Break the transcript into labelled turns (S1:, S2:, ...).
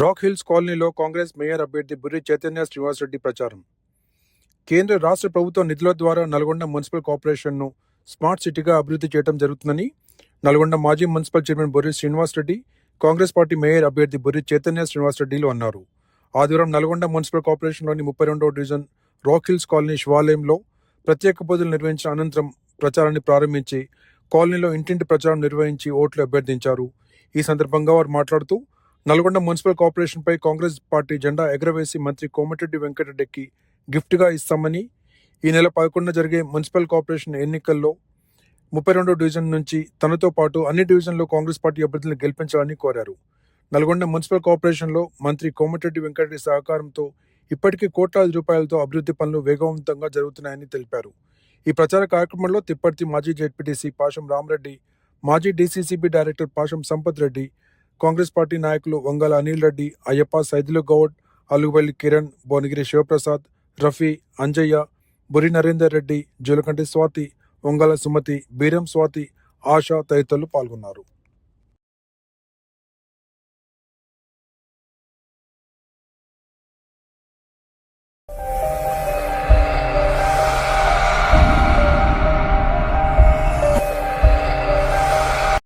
S1: Rock hills కాలనీలో Congress mayor అభ్యర్థి బుర్రి చైతన్య శ్రీనివాసరెడ్డి ప్రచారం. కేంద్ర రాష్ట్ర ప్రభుత్వ నిధుల ద్వారా నల్గొండ మున్సిపల్ కార్పొరేషన్ను స్మార్ట్ సిటీగా అభివృద్ధి చేయడం జరుగుతుందని నల్గొండ మాజీ municipal chairman Borri Srinivasa Reddy Congress party mayor అభ్యర్థి బుర్రి చైతన్య శ్రీనివాసరెడ్డిలు అన్నారు. ఆదివారం నల్గొండ మున్సిపల్ కార్పొరేషన్లోని ముప్పై రెండవ డివిజన్ రాక్ హిల్స్ కాలనీ శివాలయంలో ప్రత్యేక పూజలు నిర్వహించిన అనంతరం ప్రచారాన్ని ప్రారంభించి కాలనీలో ఇంటింటి ప్రచారం నిర్వహించి ఓట్లు అభ్యర్థించారు. ఈ సందర్భంగా వారు మాట్లాడుతూ నల్గొండ మున్సిపల్ కార్పొరేషన్పై కాంగ్రెస్ పార్టీ జెండా ఎగరవేసి మంత్రి కోమటిరెడ్డి వెంకటరెడ్డికి గిఫ్ట్గా ఇస్తామని ఈ నెల పదకొండున జరిగే మున్సిపల్ కార్పొరేషన్ ఎన్నికల్లో ముప్పై రెండో డివిజన్ నుంచి తనతో పాటు అన్ని డివిజన్లో కాంగ్రెస్ పార్టీ అభ్యర్థులను గెలిపించాలని కోరారు. నల్గొండ మున్సిపల్ కార్పొరేషన్లో మంత్రి కోమటిరెడ్డి వెంకటరెడ్డి సహకారంతో ఇప్పటికీ కోట్లాది రూపాయలతో అభివృద్ధి పనులు వేగవంతంగా జరుగుతున్నాయని తెలిపారు. ఈ ప్రచార కార్యక్రమంలో తిప్పర్తి మాజీ జెడ్పీటీసీ పాషం రామరెడ్డి మాజీ DCCB director Pasham Sampath Reddy Congress party నాయకులు వంగల అనిల్ రెడ్డి అయ్యప్ప సైదులు గౌడ్ అలుగుబల్లి కిరణ్ భువనగిరి శివప్రసాద్ రఫీ అంజయ్య బురి నరేందర్ రెడ్డి జూలకంటి స్వాతి వంగల సుమతి బీరం స్వాతి ఆశ తదితరులు పాల్గొన్నారు.